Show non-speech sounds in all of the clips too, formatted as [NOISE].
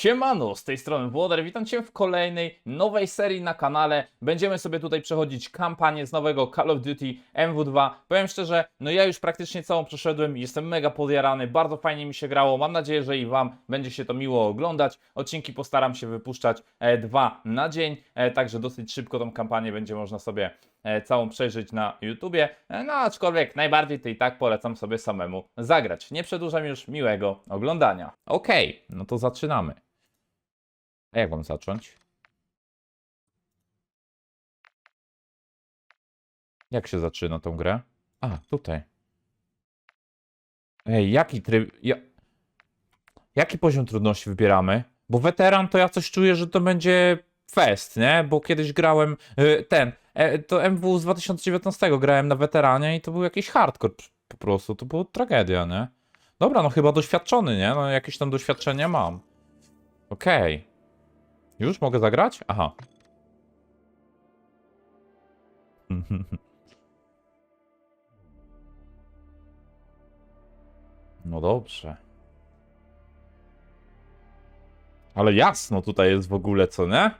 Siemano, z tej strony Włoder, witam Cię w kolejnej nowej serii na kanale. Będziemy sobie tutaj przechodzić kampanię z nowego Call of Duty MW2. Powiem szczerze, no ja już praktycznie całą przeszedłem, jestem mega podjarany, bardzo fajnie mi się grało. Mam nadzieję, że i Wam będzie się to miło oglądać. Odcinki postaram się wypuszczać e, dwa na dzień, e, także dosyć szybko tą kampanię będzie można sobie e, całą przejrzeć na YouTubie. E, No aczkolwiek najbardziej to i tak polecam sobie samemu zagrać. Nie przedłużam już miłego oglądania. Okej, no to zaczynamy. A jak mam zacząć? Jak się zaczyna tą grę? A, tutaj. Ej, jaki tryb... Ja... Jaki poziom trudności wybieramy? Bo weteran to ja coś czuję, że to będzie fest, nie? Bo kiedyś grałem y, ten, e, to MW z 2019 grałem na weteranie i to był jakiś hardcore po prostu, to była tragedia, nie? Dobra, no chyba doświadczony, nie? No jakieś tam doświadczenie mam. Okej. Już mogę zagrać? Aha. No dobrze. Ale jasno tutaj jest w ogóle, co nie?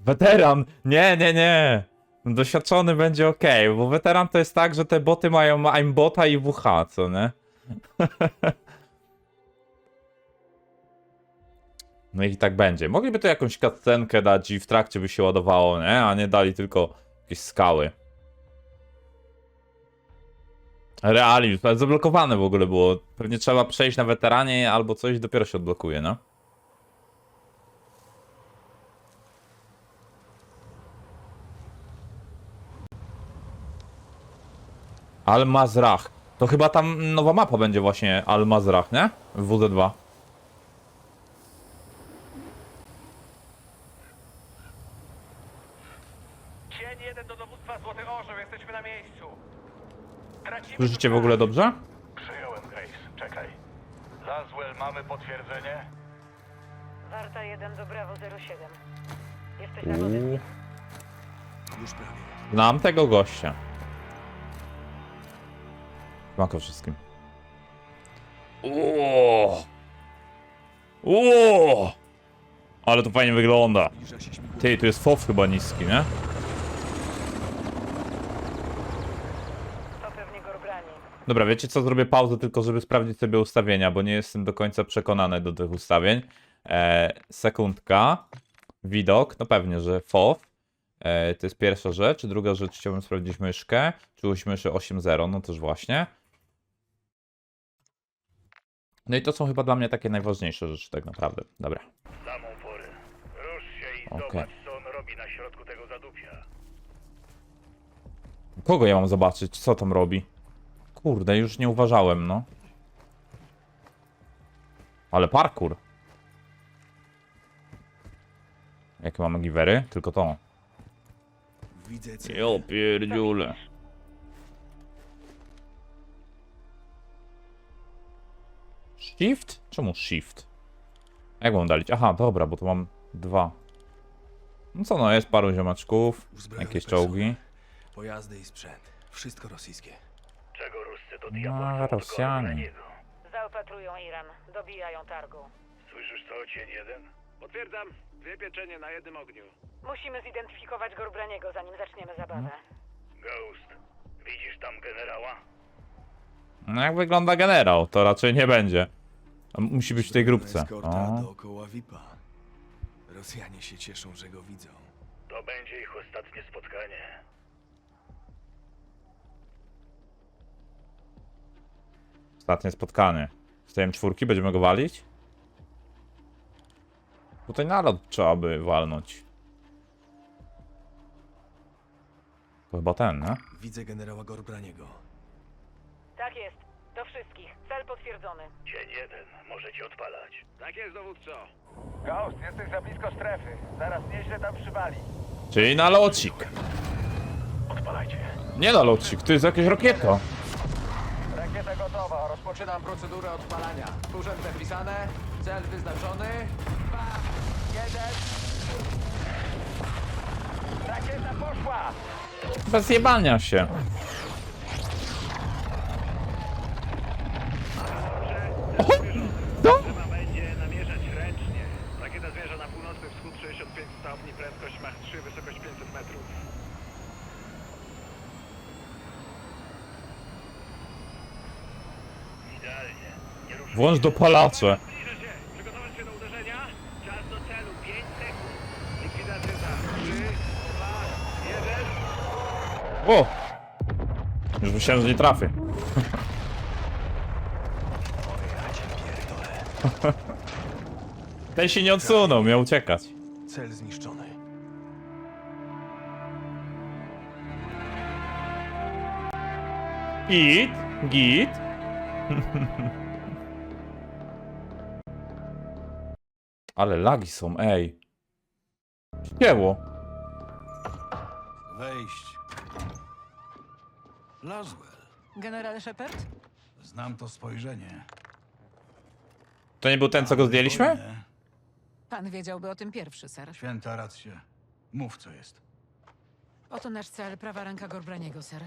Weteran! Nie, nie, nie! Doświadczony będzie ok, bo weteran to jest tak, że te boty mają aimbota i WH, co nie? [LAUGHS] No i tak będzie. Mogliby tu jakąś cutscenkę dać i w trakcie by się ładowało, nie? A nie dali tylko jakieś skały. Realizm, ale zablokowane w ogóle było. Pewnie trzeba przejść na weteranie albo coś dopiero się odblokuje, no. Al-Mazrach. To chyba tam nowa mapa będzie właśnie Al-Mazrach, nie? W WD2. Cień jeden do dowództwa Złoty Orzeł, jesteśmy na miejscu. Słyszycie w ogóle dobrze? Przyjąłem, Grace. Czekaj. Laswell, mamy potwierdzenie? Warta 1 do Bravo 07. Jesteś na górze. Uuu. Znam tego gościa. Mako wszystkim. Uuu. Uuu. Ale to fajnie wygląda. Ty, tu jest fof chyba niski, nie? To pewnie Gorbrani. Dobra, wiecie co? Zrobię pauzę tylko, żeby sprawdzić sobie ustawienia, bo nie jestem do końca przekonany do tych ustawień. E, sekundka. Widok, no pewnie, że FOV. E, to jest pierwsza rzecz. Druga rzecz, chciałbym sprawdzić myszkę. Czułość myszy 8.0, no też właśnie. No i to są chyba dla mnie takie najważniejsze rzeczy tak naprawdę. Dobra. Samą porę. Rusz się i Okej. zobacz, co on robi na środku tego zadupia. Kogo ja mam zobaczyć? Co tam robi? Kurde, już nie uważałem, no. Ale parkour. Jakie mamy givery? Tylko to. Widzę cię. Jo pierdziule. Shift? Czemu shift? Jak mam dalić? Aha, dobra, bo tu mam dwa. No co no, jest paru ziomeczków, Uzbrojony jakieś czołgi. Pojazdy i sprzęt. Wszystko rosyjskie. Do No, diabła chcą od Rosjanie. Zaopatrują Iran. Dobijają targu. Słyszysz to, cień jeden? Potwierdzam. Dwie pieczenie na jednym ogniu. Musimy zidentyfikować Gorbraniego, zanim zaczniemy zabawę. Ghost, widzisz tam generała? No jak wygląda generał, to raczej nie będzie. A Musi być w tej grupce. Eskorta O. dookoła VIP-a. Rosjanie się cieszą, że go widzą. To będzie ich ostatnie spotkanie. Ostatnie spotkanie. Stojem czwórki, będziemy go walić? Tutaj nalot trzeba by walnąć. To chyba ten, nie? Widzę generała Gorbraniego. Tak jest. Do wszystkich. Cel potwierdzony. Cień jeden, możecie odpalać. Tak jest, dowódco. Ghost, jesteś za blisko strefy. Zaraz nieźle tam przywali. Czyli nalocik. Odpalajcie. Nie nalocik, to jest jakaś rakieta. Gotowa, Rozpoczynam procedurę odpalania. Urząd zapisane, cel wyznaczony. Dwa, jeden. Rakieta poszła! Bez jebania się. Trzeba będzie Osiągnij prędkość Mach 3, wysokość 500 metrów. Idealnie. Nie ruszaj Włącz dopalacze. Zbliża się. Przygotować się do uderzenia. Czas do celu. 5 sekund. Likwidacja za 3, 2, 1. O! Już myślałem, że nie trafię. [LAUGHS] Ten się nie odsunął, miał uciekać. Cel zniszczony. Git, git. [LAUGHS] Ale lagi są, ej. Ścięło. Wejść. Laswell. Generale Shepard? Znam to spojrzenie. To nie był ten, co go zdjęliśmy? Wojnę. Pan wiedziałby o tym pierwszy, ser. Święta rację. Mów, co jest. Oto nasz cel, prawa ręka Gorbraniego, ser.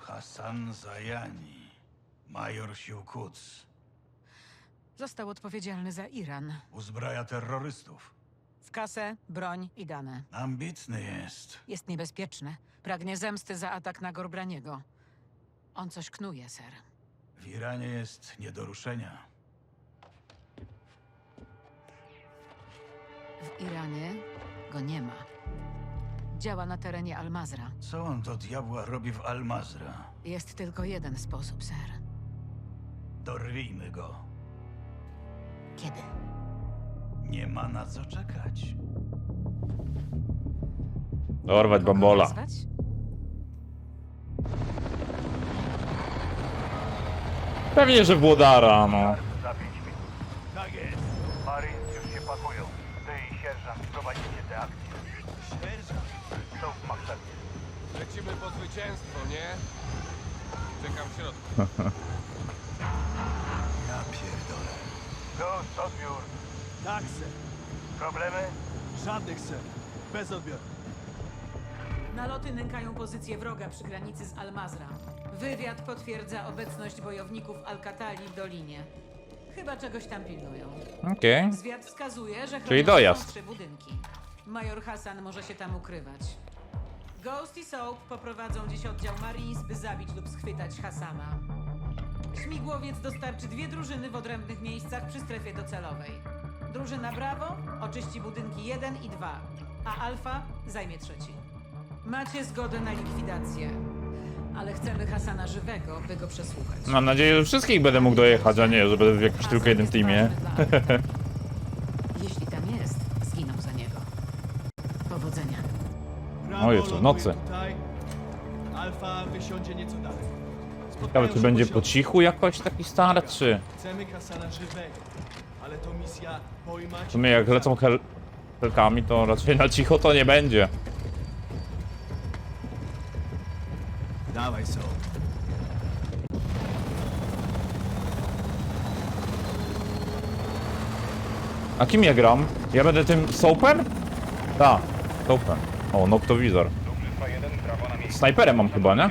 Hassan Zajani. Major sił Quds. Został odpowiedzialny za Iran. Uzbraja terrorystów. W kasę, broń i dane. Ambitny jest. Jest niebezpieczny. Pragnie zemsty za atak na Gorbraniego. On coś knuje, ser. W Iranie jest nie do ruszenia. W Iranie go nie ma. Działa na terenie Almazra. Co on do diabła robi w Al-Mazra? Jest tylko jeden sposób, ser. Dorwijmy go. Kiedy? Nie ma na co czekać. Dorwać Kogo bambola. wezwać? Pewnie, że Włodara, no. Za 5 minut. Tak jest. Marines już się pakują. Ty i sierżant prowadzicie tę akcję. Sierżant. Są w maktabie. Lecimy po zwycięstwo, nie? Czekam w środku. [LAUGHS] Ja pierdolę. Ghost, odbiór. Tak, ser. Problemy? Żadnych, ser. Bez odbioru. Naloty nękają pozycję wroga przy granicy z Almazra. Wywiad potwierdza obecność bojowników Alcatali w dolinie. Chyba czegoś tam pilnują. Okej. Zwiad wskazuje, że Czyli chronią dojazd. trzy budynki. Major Hassan może się tam ukrywać. Ghost i Soap poprowadzą dziś oddział Marines, by zabić lub schwytać Hassana. Śmigłowiec dostarczy dwie drużyny w odrębnych miejscach przy strefie docelowej. Drużyna Bravo oczyści budynki 1 i 2, a Alfa zajmie trzeci. Macie zgodę na likwidację, ale chcemy Hasana żywego, by go przesłuchać. Mam nadzieję, że wszystkich będę mógł dojechać, a nie, że będę w jakimś Hasan tylko jednym jest teamie. ważny dla Alfa. Jeśli tam jest, zginął za niego. Powodzenia. O, jeszcze w ląduje nocy. Tutaj. Alfa wysiądzie nieco dalej. Spotkają Ciekawe, czy się będzie po po cichu jakoś taki start, czy... Chcemy Hasana żywego, ale to misja pojmać... W sumie jak lecą hel... helkami, to raczej na cicho to nie będzie. Dawaj, są. A kim ja gram? Ja będę tym soapem? Tak, soapem. O, noktowizor. Snajperem mam chyba, nie?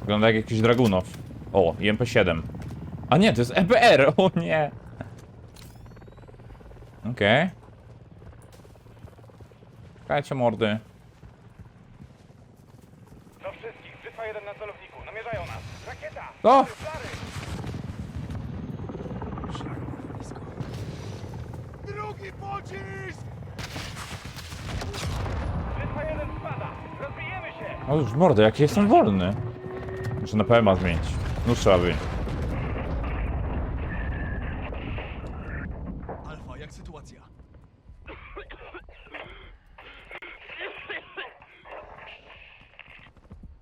Wygląda jak jakiś Dragunow. O, i MP7. A nie, to jest EBR, [LAUGHS] o nie. Okej. Okay. Czekajcie mordy. Do wszystkich. Wytrwa jeden na celowniku. Namierzają nas. Rakieta! O! Drugi pocisk! Wytrwa jeden spada. Rozbijemy się! O już mordę, jaki jestem wolny. Muszę na PMA zmienić. No trzeba wyjąć. Alfa, jak sytuacja?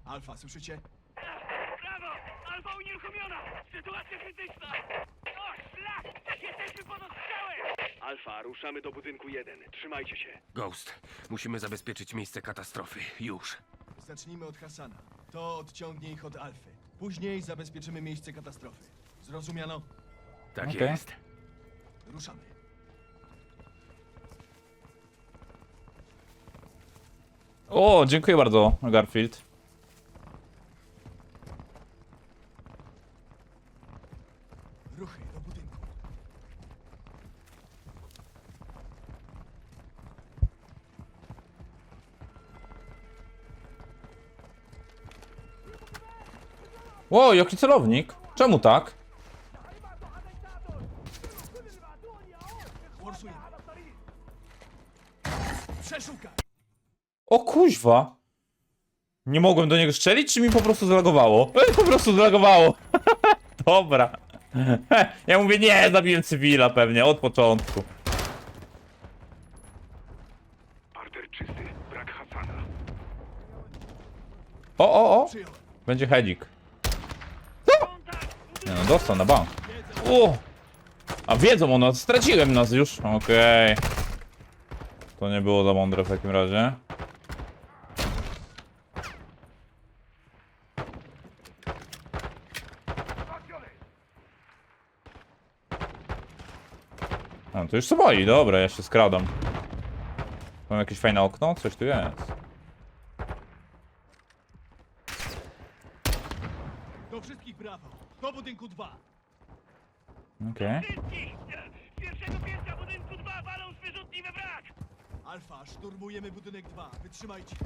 Alfa, słyszycie? Brawo! Alfa unieruchomiona! Sytuacja krytyczna! O, szlak! Jesteśmy pod ostrzałem! Alfa, ruszamy do budynku 1. Trzymajcie się. Ghost, musimy zabezpieczyć miejsce katastrofy. Już. Zacznijmy od Hasana. To odciągnie ich od Alfy. Później zabezpieczymy miejsce katastrofy. Zrozumiano? Tak Okej. jest. Ruszamy. O, dziękuję bardzo, Garfield. Ło, jaki celownik? Czemu tak? O kuźwa! Nie mogłem do niego strzelić, czy mi po prostu zlagowało? Ej, po prostu zlagowało! [LAUGHS] Dobra. [LAUGHS] Ja mówię, nie, zabiłem cywila pewnie, od początku. Parter czysty. Brak Hasana. O, o, o! Będzie hedzik. Nie no, dostał na bank. O! A wiedzą o nas, straciłem nas już. Okej. To nie było za mądre w takim razie. A, to już co boi, dobra, ja się skradam. Mam jakieś fajne okno? Coś tu jest. Do wszystkich brawo. Do budynku 2. Okej. Wszystkich! Z pierwszego piętra budynku 2 walą z wyrzutni we wrak! Alfa, szturmujemy budynek 2. Wytrzymajcie.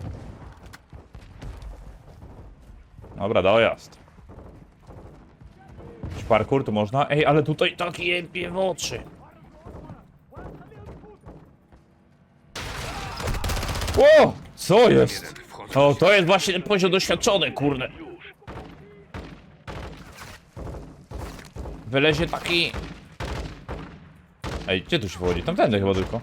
Dobra, dojazd. Jakiś parkour tu można? Ej, ale tutaj taki jebie w oczy. O! Co jest? O, to jest właśnie ten poziom doświadczony, kurde. Wylezie taki... Ej, gdzie tu się wchodzi? Tamtędy chyba tylko.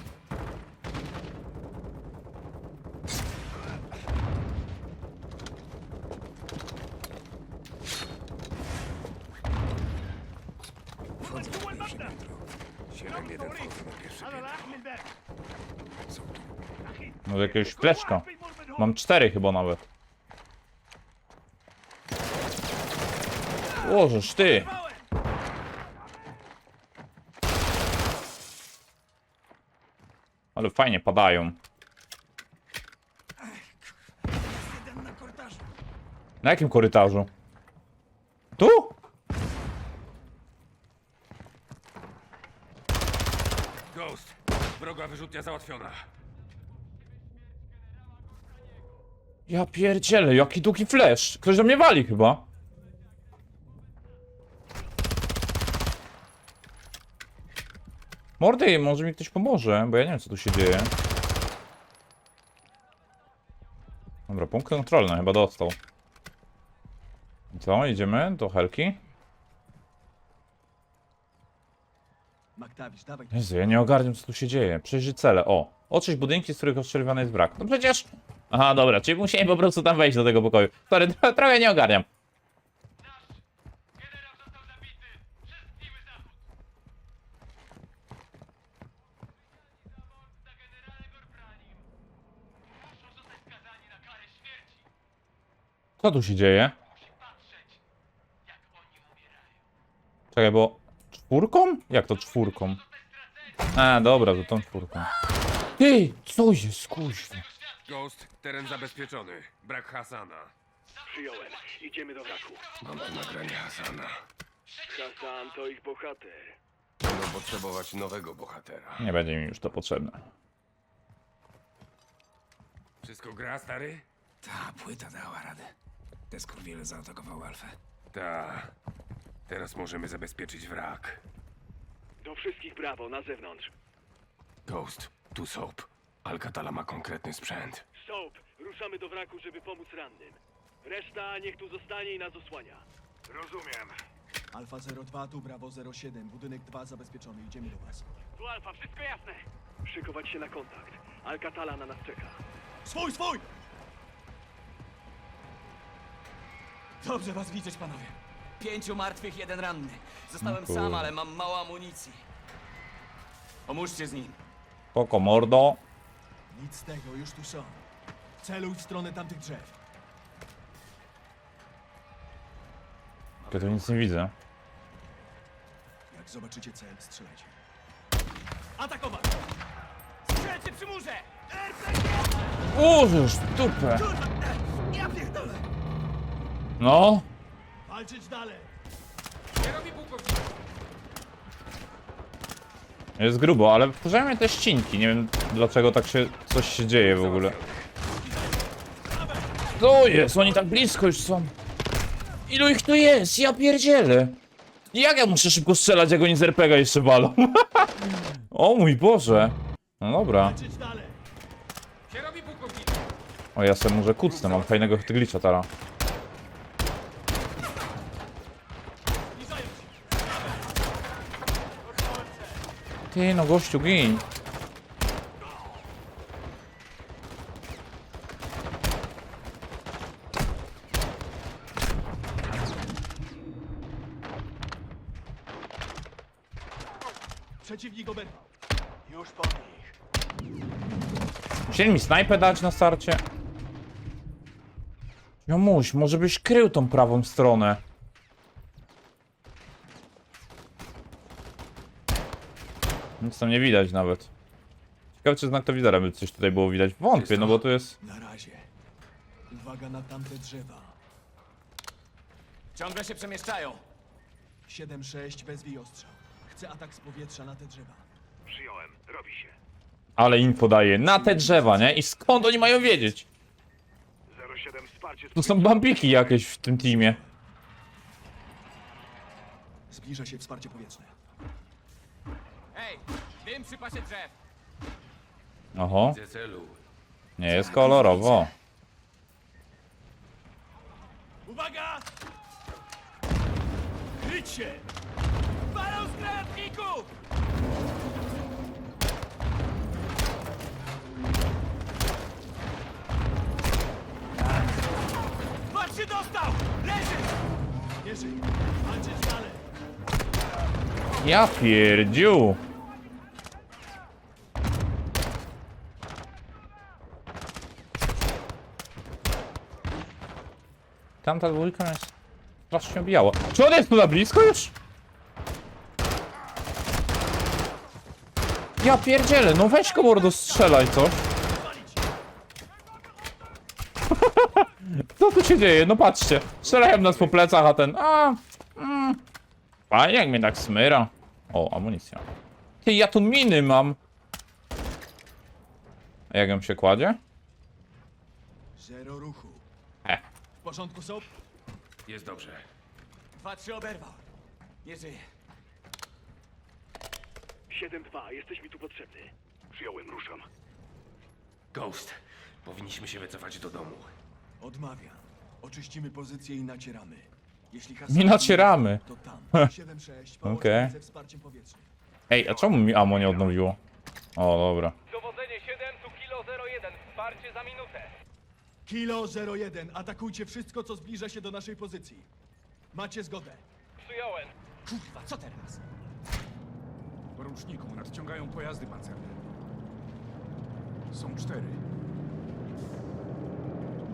Może jakiegoś fleszka. Mam cztery chyba nawet. Łożesz ty. Ale fajnie padają. Na jakim korytarzu? Tu? Ghost. Wroga wyrzutnia załatwiona. Ja pierdzielę, jaki długi flash. Ktoś do mnie wali chyba. Mordy, może mi ktoś pomoże, bo ja nie wiem co tu się dzieje. Dobra, punkt kontrolny chyba dostał. I Co, idziemy do Helki? Jezu, ja nie ogarniam co tu się dzieje. Przejrzyj cele, o. Oczyść budynki, z których ostrzeliwany jest brak. No przecież... Aha, dobra, czyli musiałem po prostu tam wejść do tego pokoju. Sorry, tro- [LAUGHS] trochę nie ogarniam. Co tu się dzieje? Musi patrzeć, jak oni umierają. Czekaj, bo... Czwórką? Jak to czwórką? A, dobra, to tą czwórką. Ty, co jest, kuźwa? Ghost. Teren zabezpieczony. Brak Hasana. Przyjąłem. Idziemy do wraku. Mam tu nagranie Hasana. Hasan to ich bohater. Będą potrzebować nowego bohatera. Nie będzie mi już to potrzebne. Wszystko gra, stary? Ta płyta dała radę. Te skurwiele zaatakowały Alfę. Ta. Teraz możemy zabezpieczyć wrak. Do wszystkich brawo, na zewnątrz. Ghost. Tu Soap. Alcatala ma konkretny sprzęt. Soap, ruszamy do wraku, żeby pomóc rannym. Reszta niech tu zostanie i nas osłania. Rozumiem. Alfa 02, tu Bravo 07. Budynek 2 zabezpieczony. Idziemy do was. Tu Alfa, wszystko jasne. Szykować się na kontakt. Alcatala na nas czeka. Swój, swój! Dobrze was widzieć, panowie. Pięciu martwych, jeden ranny. Zostałem kurde. sam, ale mam mało amunicji. Pomóżcie z nim. Poko mordo. Nic z tego, już tu są. Celuj w stronę tamtych drzew. Ja tu nic nie widzę. Jak zobaczycie cel, strzelajcie. Atakować! Strzelcie przy murze! Użysz w dupę. Ja pierdolę! No. Walczyć dalej! Nie robi. Jest grubo, ale wkurzają mnie te ścinki. Nie wiem dlaczego tak się coś się dzieje w ogóle. Co jest? Oni tak blisko już są. Ilu ich tu jest? Ja pierdzielę. Jak ja muszę szybko strzelać, jak oni z RPGa jeszcze walą? [LAUGHS] o mój Boże. No dobra. Dalej! Robi. O, ja sobie może kucnę, mam fajnego glitcha teraz. Zbliżają się! Ty no gościu, gin. Przeciwnik oberwał. Już po nich. Chcieli mi snajpę dać na starcie. Jomuś, może byś krył tą prawą stronę. Nic tam nie widać nawet. Ciekawe czy znak to widera by coś tutaj było widać. Wątpię, no bo tu jest... Na razie. Uwaga na tamte drzewa. Ciągle się przemieszczają. 7-6 bez ostrzał. Chcę atak z powietrza na te drzewa. Przyjąłem. Robi się. Ale info daje na te drzewa, nie? I skąd oni mają wiedzieć? 07 wsparcie Tu są bambiki jakieś w tym teamie. Zbliża się wsparcie powietrzne. Hej, dym przy pasie drzew. Oho, Widzę celu. nie jest kolorowo. Uwaga! Kryć się! Palą z granatników! Patrz się dostał! Leży! Nie żyj! Walczyć dalej! Ja pierdziu. Tamta dwójka jest strasznie biała. Czy on jest tu na blisko już? Ja pierdzielę, no weź go mordo strzelaj coś. [LAUGHS] Co tu się dzieje? No patrzcie. Strzelają nas po plecach, a ten... A, mm. Fajnie jak mnie tak smyra. O, amunicja. Ty, ja tu miny mam. A jak ją się kładzie? Zero ruchu. E. W porządku są? Jest dobrze. 2-3 oberwał. Nie żyje. 7-2. Jesteś mi tu potrzebny. Przyjąłem. Ruszam. Ghost, powinniśmy się wycofać do domu. Odmawiam. Oczyścimy pozycję i nacieramy. Jeśli Nie nacieramy. To tam. 7-6. Połączmy Okej. ze wsparciem powietrznym. Ej, a czemu mi ammo nie odnowiło? O, dobra. Dowodzenie 7, tu kilo 01. Wsparcie za minutę. Kilo 01. Atakujcie wszystko, co zbliża się do naszej pozycji. Macie zgodę. Przyjąłem. Kurwa, co teraz? Poruczniku, nadciągają pojazdy pancerne. Są cztery.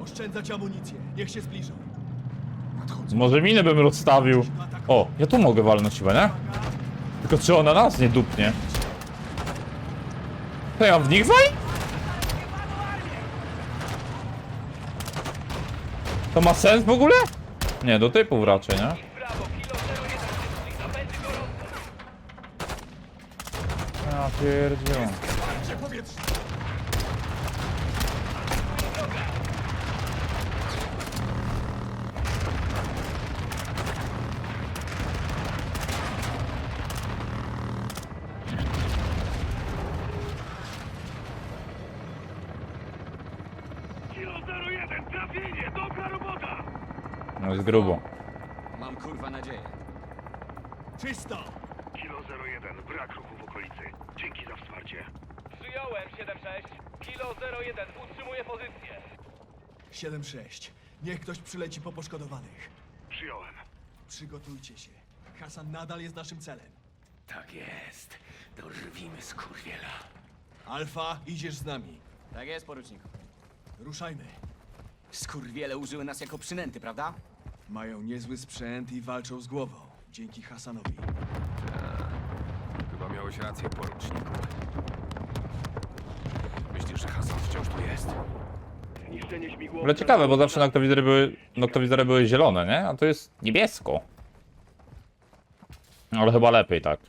Oszczędzać amunicję. Niech się zbliżą. Nadchodzą. Może minę bym rozstawił. O, ja tu mogę walnąć chyba, nie? Tylko czy ona nas nie dupnie? To ja w nich wali? To ma sens w ogóle? Nie, do typów raczej, nie? Brawo, kilo 01. Zbliża, będzie gorąco. Ja. Wsparcie powietrzne. Kilo 01. Trafienie. Dobra robota. No jest grubo. Mam kurwa nadzieję. Czysto. Kilo 01. Brak ruchu w okolicy. Dzięki za wsparcie. Przyjąłem 7-6. Kilo 01. Utrzymuję pozycję. 7-6. Niech ktoś przyleci po poszkodowanych. Przyjąłem. Przygotujcie się. Hasan nadal jest naszym celem. Tak jest. Dorwimy skurwiela. Alfa, idziesz z nami. Tak jest, poruczniku. Ruszajmy. Skurwiele użyły nas jako przynęty, prawda? Mają niezły sprzęt i walczą z głową. Dzięki Hasanowi. Chyba miałeś rację, poruczniku. Myślisz, że Hasan wciąż tu jest? Zniszczenie śmigłowca. Ale ciekawe, bo zawsze noktowizory były, noktowizory były zielone, nie? A to jest niebiesko. Ale chyba lepiej tak.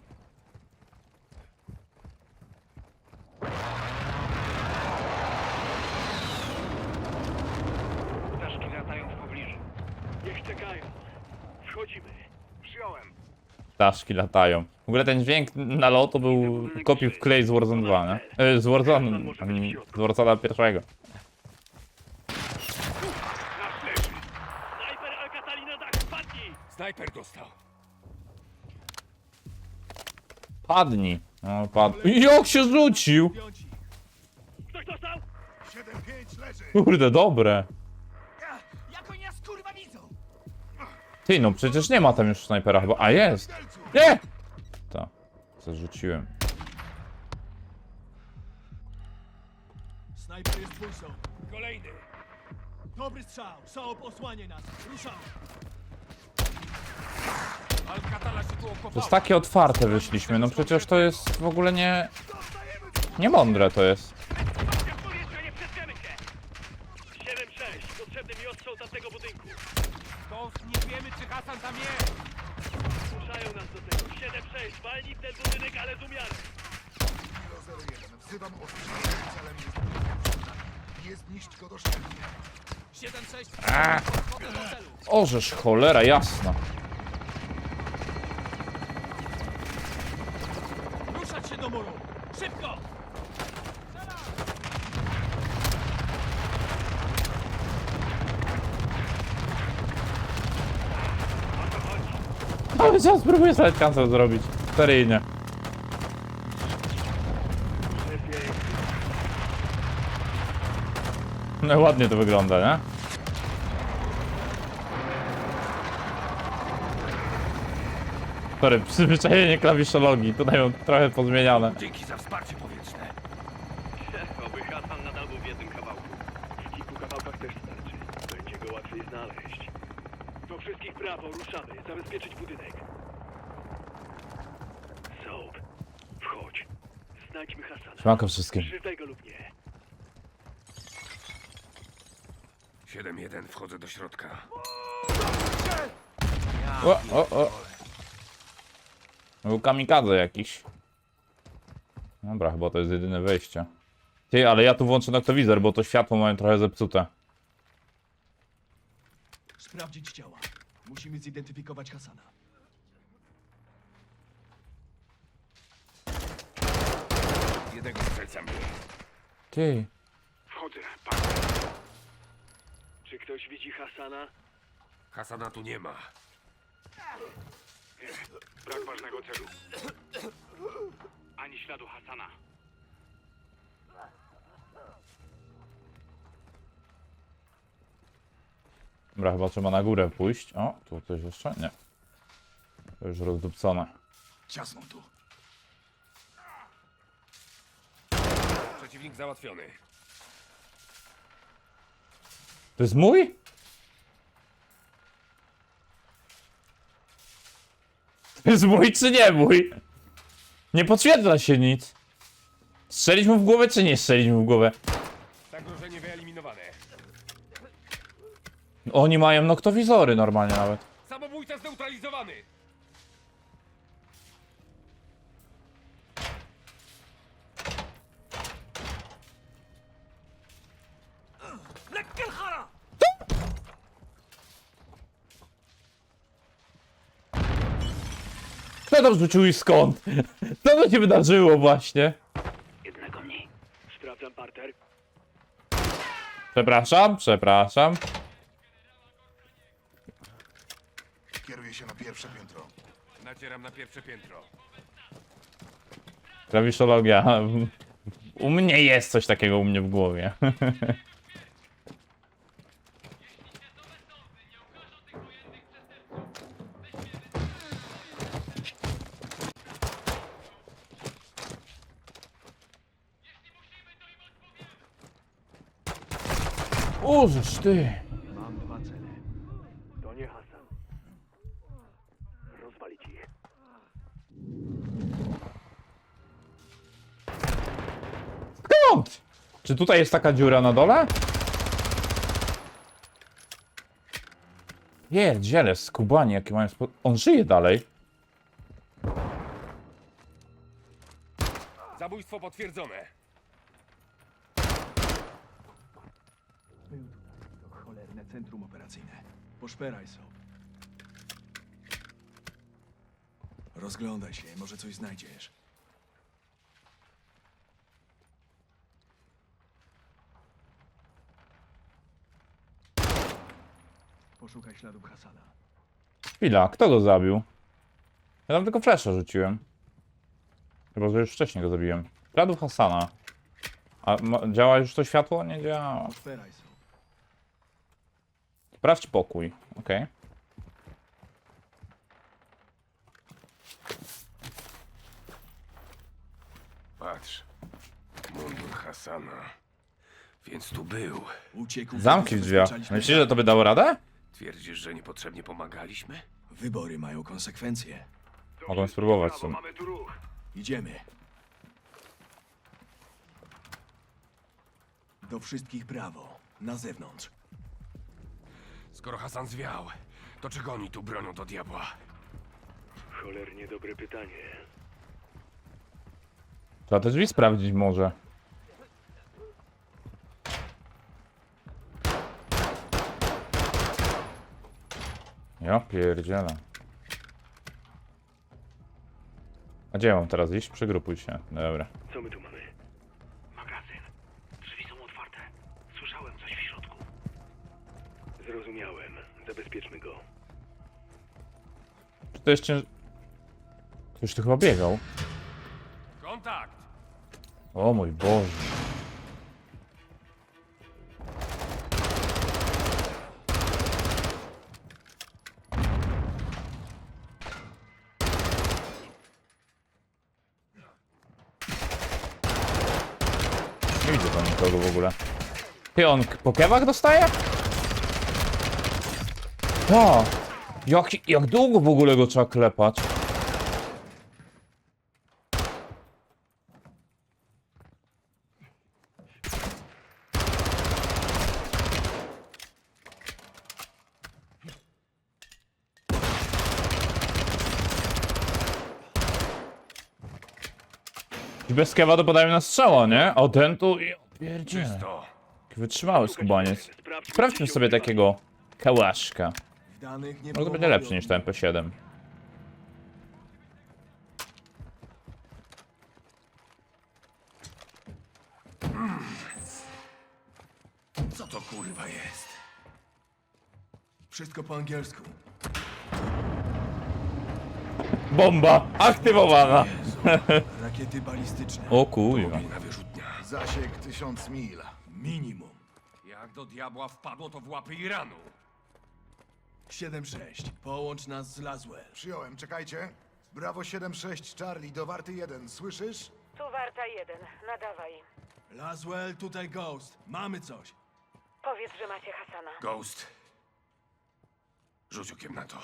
Ptaszki latają w pobliżu. Niech czekają. Ptaszki latają. W ogóle ten dźwięk nalotu był kopił w klej z Warzone 2, nie? E, z Warzone, mm, z Warzona pierwszego. Snajper Alcatali na dach, spadnij! Snajper dostał. Padnij. No, padł. Jak się rzucił? Ktoś dostał? 7-5 leży! Kurde, dobre. Ty, no przecież nie ma tam już snajpera chyba. A jest! Nie! To. Zarzuciłem. Snajper jest twój Soap. Kolejny. Dobry strzał. Soap osłanie nas. Ruszamy. Alcatala się tu To jest takie otwarte wyszliśmy. No przecież to jest w ogóle nie... Niemądre to jest. Jak tu jeszcze nie przetrzemy się! 7-6, potrzebny mi ostrzał tamtego budynku. Nie wiemy, czy Hasan tam jest. Zmuszają nas do tego. 7-6, walnij w ten budynek, ale z umiarem. 01. Wzywam ostrzelenie. Celem jest Nie zniszcz go doszczętnie. 7-6. Orzesz, cholera jasna. Ruszać się do muru. Szybko! Ale zaraz spróbuję sobie cancel zrobić. Seryjnie. No ładnie to wygląda, nie? Sorry, [LAUGHS] przyzwyczajenie klawiszologii. Tutaj mam trochę pozmieniane. Dzięki za wsparcie powietrzne. Oby Hasan nadal był w jednym kawałku. W kilku kawałkach też starczy. Będzie go łatwiej znaleźć. Do wszystkich prawo, ruszamy. Zabezpieczyć budynek. Soap, wchodź. Znajdźmy Hasana. Siemanko wszystkim. Żywego lub nie. 7-1, wchodzę do środka. O, o, o. Był kamikadze jakiś. Dobra, chyba to jest jedyne wejście. Ty, ale ja tu włączę noktowizor, bo to światło mają trochę zepsute. Sprawdzić ciała. Musimy zidentyfikować Hasana. Jednego strzelca mniej. Ty. Wchodzę, pan. Czy ktoś widzi Hasana? Hasana tu nie ma. Brak ważnego celu. Ani śladu Hasana. Dobra, chyba trzeba na górę pójść. O, tu coś jeszcze? Nie. To już rozdupcone. Ciasno tu. Przeciwnik załatwiony. To jest mój? To jest mój czy nie mój? Nie potwierdza się nic. Strzelić mu w głowę czy nie strzelić mu w głowę? Zagrożenie wyeliminowane. Oni mają noktowizory normalnie nawet. Samobójca zneutralizowany. Kto tam rzucił i skąd? Co to się wydarzyło właśnie? Jednego mniej. Sprawdzam parter. Przepraszam, przepraszam. Kieruje się na pierwsze piętro. Nacieram na pierwsze piętro. Klawiszologia. U mnie jest coś takiego u mnie w głowie. [LAUGHS] Ożeż ty. Mam dwa cele. To nie Hasan. Rozwalić ich. Skąd? Czy tutaj jest taka dziura na dole? Pierdziele, skubani jakie mają spo... On żyje dalej. Zabójstwo potwierdzone. Był tutaj to cholerne centrum operacyjne. Poszperaj, Soap. Rozglądaj się, może coś znajdziesz. Poszukaj śladów Hasana. Chwila, kto go zabił? Ja tam tylko flesza rzuciłem. Chyba, że już wcześniej go zabiłem. Śladów Hasana. A ma, działa już to światło? Nie działa. Są. Sprawdź pokój, okej. Patrz. Mundur Hasana. Więc tu był. Uciekł. Zamknij zabezpieczaliśmy Myślisz, że to by dało radę? Twierdzisz, że niepotrzebnie pomagaliśmy? Wybory mają konsekwencje. Mogą spróbować mamy tu ruch. Idziemy. Do wszystkich prawo. Na zewnątrz. Skoro Hasan zwiał, to czego oni tu bronią do diabła? Cholernie dobre pytanie. Trzeba te drzwi sprawdzić może. Ja pierdzielę. A gdzie ja mam teraz iść? Przygrupuj się. Dobra. Co my tu mamy? To jeszcze... Ktoś tu chyba biegał. Kontakt! O mój Boże. Nie widzę tam nikogo w ogóle. Ty, on po kewach dostaje? O! Jak, jak długo w ogóle go trzeba klepać? Bez kewa to podają na strzała, nie? A ten tu... Pierdziele. Wytrzymały skubaniec. Sprawdźmy sobie takiego kałaszka. W danych nie Może to będzie lepszy niż ten MP7. Co to kurwa jest? Wszystko po angielsku. Bomba aktywowana! Rakiety balistyczne. O kurwa. Wyrzutnia. Zasięg tysiąc mil. Minimum. Jak do diabła wpadło to w łapy Iranu? 7-6. Połącz nas z Laswell. Przyjąłem, czekajcie. Brawo 7-6 Charlie do warty 1, słyszysz? Tu warta jeden. Nadawaj. Laswell, tutaj Ghost. Mamy coś. Powiedz, że macie Hasana. Ghost. Rzuć okiem na to.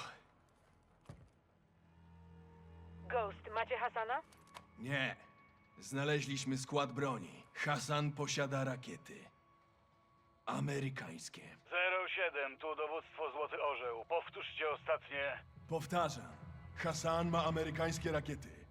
Ghost, macie Hasana? Nie. Znaleźliśmy skład broni. Hasan posiada rakiety. Amerykańskie. 07, tu dowództwo Złoty Orzeł. Powtórzcie ostatnie. Powtarzam. Hasan ma amerykańskie rakiety.